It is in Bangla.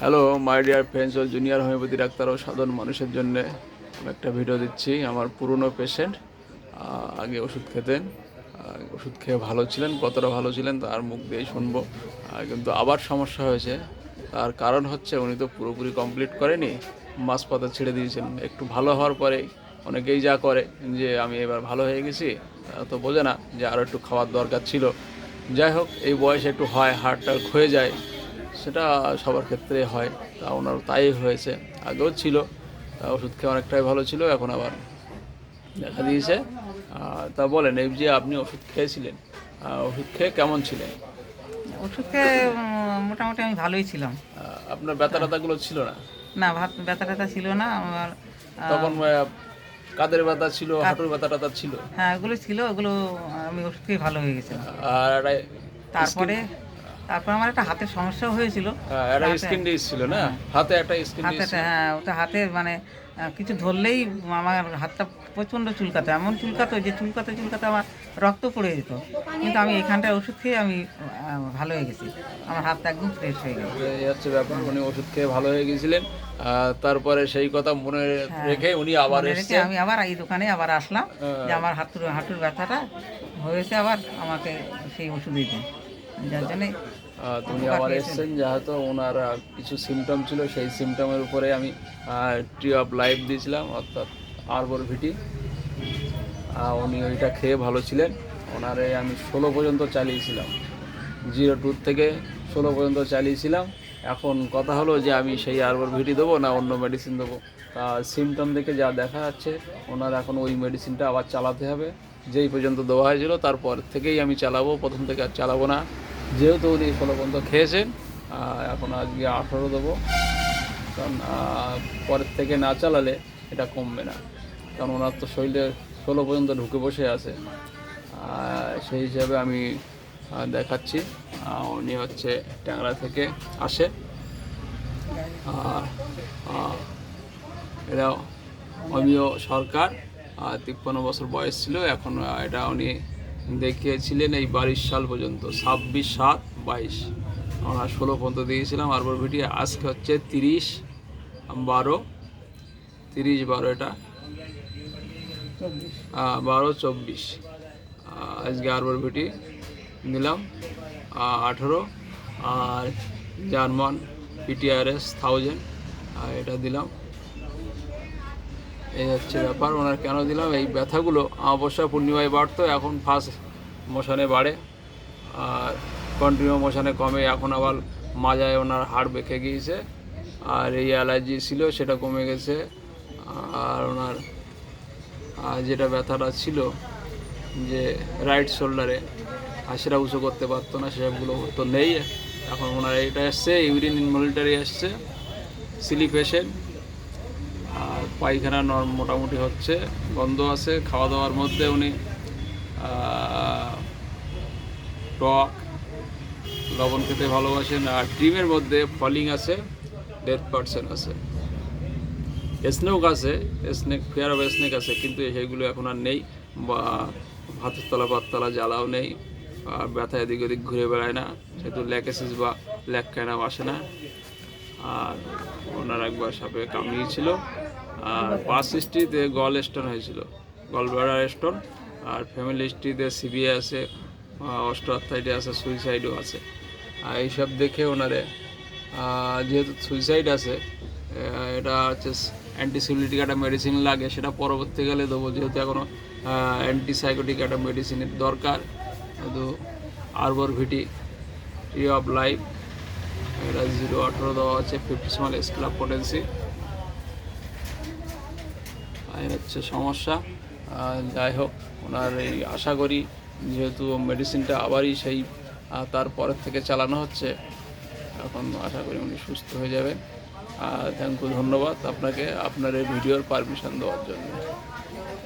হ্যালো মাই ডিয়ার ফ্রেন্ডস ও জুনিয়র হোমিওপ্যাথি ডাক্তার ও সাধারণ মানুষের জন্য একটা ভিডিও দিচ্ছি। আমার পুরনো পেশেন্ট আগে ওষুধ খেতেন ওষুধ খেয়ে ভালো ছিলেন, কতটা ভালো ছিলেন তার মুখ দিয়েই শুনব। কিন্তু আবার সমস্যা হয়েছে। তার কারণ হচ্ছে উনি তো পুরোপুরি কমপ্লিট করেনি মাছ পাতা ছেড়ে দিয়েছেন। একটু ভালো হওয়ার পরে অনেকেই যা করে যে, আমি এবার ভালো হয়ে গেছি তো বোঝে না যে আরও একটু খাওয়ার দরকার ছিল। যাই হোক, এই বয়সে একটু হয় হাড়টা ক্ষয়ে যায়। সেটা সবার ক্ষেত্রে হয় তা ওনার তাই হয়েছে। আগেও ছিল তা ওষুধ খেয়ে অনেকটাই ভালো ছিল এখন আবার দেখা দিয়েছে। তা বলেন এই যে আপনি ওষুধ খেয়েছিলেন ওষুধ খেয়ে কেমন ছিলেন? ওষুধ খেয়ে মোটামুটি আমি ভালোই ছিলাম। আপনার ব্যথা ট্যাথাগুলো ছিল না? না ব্যথা ট্যাথা ছিল না আমার তখন কাদের ব্যথা ছিল হাঁটুর ব্যথা ট্যাথা ছিল? হ্যাঁ ওগুলো ছিল ওগুলো আমি ওষুধ খেয়ে ভালো হয়ে গেছিলাম। আর তারপরে তারপর আমার একটা হাতের সমস্যাও হয়েছিল। হ্যাঁ, একটা স্কিন ছিল না? হাতে একটা স্কিন হাতে হ্যাঁ ওটা হাতে মানে কিছু ধরলেই আমার হাতটা প্রচণ্ড চুলকাতো। এমন চুলকাতো যে চুলকাতে চুলকাতে আমার রক্ত পড়ে যেত। কিন্তু আমি এখানটায় ওষুধ খেয়ে আমি ভালো হয়ে গেছি। আমার হাতটা একদম ফ্রেশ হয়ে গেছে। এই হচ্ছে ব্যাপার উনি ওষুধ খেয়ে ভালো হয়ে গেছিলেন। তারপরে সেই কথা মনে রেখে উনি আবার রেখে আমি আবার এই দোকানে আবার আসলাম হ্যাঁ। যে আমার হাঁটুর হাঁটুর ব্যথাটা হয়েছে আবার আমাকে সেই ওষুধ দিতে যার জন্যে তুমি আবার এসেছেন যেহেতু ওনার কিছু সিমটম ছিল সেই সিমটমের উপরে আমি ট্রি অফ লাইফ দিয়েছিলাম অর্থাৎ আরবর ভিটি। উনি ওইটা খেয়ে ভালো ছিলেন। ওনারে আমি ষোলো পর্যন্ত চালিয়েছিলাম। জিরো টু থেকে ষোলো পর্যন্ত চালিয়েছিলাম। এখন কথা হলো যে আমি সেই আরবর ভিটি দেবো না অন্য মেডিসিন দেবো। তা সিমটম দেখে যা দেখা যাচ্ছে ওনার এখন ওই মেডিসিনটা আবার চালাতে হবে। যেই পর্যন্ত দেওয়া হয়েছিল তারপর থেকেই আমি চালাবো প্রথম থেকে আর চালাবো না। যেহেতু উনি ষোলো পর্যন্ত খেয়েছেন এখন আজকে আঠারো দেবো। কারণ পরের থেকে না চালালে এটা কমবে না। কারণ ওনার তো শরীরে ষোলো পর্যন্ত ঢুকে বসে আছে। সেই হিসাবে আমি দেখাচ্ছি। উনি হচ্ছে ট্যাংরা থেকে আসে। এটা অমিয় সরকার। তিপ্পান্ন বছর বয়স ছিল। এখন এটা উনি দেখিয়েছিলেন এই বাইশ সাল পর্যন্ত ছাব্বিশ সাত বাইশ। আমরা ষোলো পর্যন্ত দিয়েছিলাম আরবার ভিডিও আজকে হচ্ছে তিরিশ বারো তিরিশ বারো এটা? বারো চব্বিশ। আজকে আরবার ভিটি নিলাম আঠেরো আর জার্মান পিটিআরএস থাউজেন্ড এটা দিলাম। এই হচ্ছে ব্যাপার। ওনার কেন দিলাম? এই ব্যথাগুলো অবশ্যই পূর্ণিমায় বাড়তো, এখন ফার্স্ট মোশনে বাড়ে। আর কন্টিনিউ মোশনে কমে, এখন আবার মাজায় ওনার হাড় বেঁকে গিয়েছে। আর এই অ্যালার্জি ছিল, সেটা কমে গেছে। আর ওনার যেটা ব্যথাটা ছিল যে রাইট শোল্ডারে আর সেটা উঁচু করতে পারতো না, সেসবগুলো তো নেই। এখন ওনার এটা এসছে ইউরিন ইনভলিটারি এসছে সিলি পেশেন্ট পায়খানা মোটামুটি হচ্ছে, গন্ধ আছে খাওয়া দাওয়ার মধ্যে উনি টক, লবণ খেতে ভালোবাসেন, আর ডিমের মধ্যে ফলিং আছে ডেথ পার্সেন্ট আছে। স্নেক আছে স্নেক ফেয়ার অফ স্নেক আছে, কিন্তু সেগুলো এখন আর নেই, বা ভাতের তলা পাততলা জ্বালাও নেই, আর ব্যথা এদিক ওদিক ঘুরে বেড়ায় না সেহেতু ল্যাকেসিস বা ল্যাক আসে না, আর ওনার একবার সাপে কামড়িয়েছিল আর পাঁচ হিস্ট্রিতে গল স্টোন হয়েছিল। গল ব্লাডার স্টোন আর ফ্যামিলি হিস্ট্রিতে সিবিএ আছে অস্ট্রোথাইডে আছে সুইসাইডও আছে। আর এইসব দেখে ওনারে যেহেতু সুইসাইড আছে এটা হচ্ছে অ্যান্টিসিবিলিটিক একটা মেডিসিন লাগে, সেটা পরবর্তীকালে দেবো। যেহেতু এখনও অ্যান্টিসাইকোটিক একটা মেডিসিনের দরকার কিন্তু arbor vitae tree of life এটা জিরো আঠেরো দেওয়া আছে ফিফটি স্মল স্ক্লাব পটেন্সি এই হচ্ছে সমস্যা। যাই হোক, ওনার এই আশা করি যেহেতু মেডিসিনটা আবারই সেই তারপরের থেকে চালানো হচ্ছে, এখন আশা করি উনি সুস্থ হয়ে যাবেন। থ্যাংক ইউ ধন্যবাদ আপনাকে আপনার এই ভিডিওর পারমিশন দেওয়ার জন্য।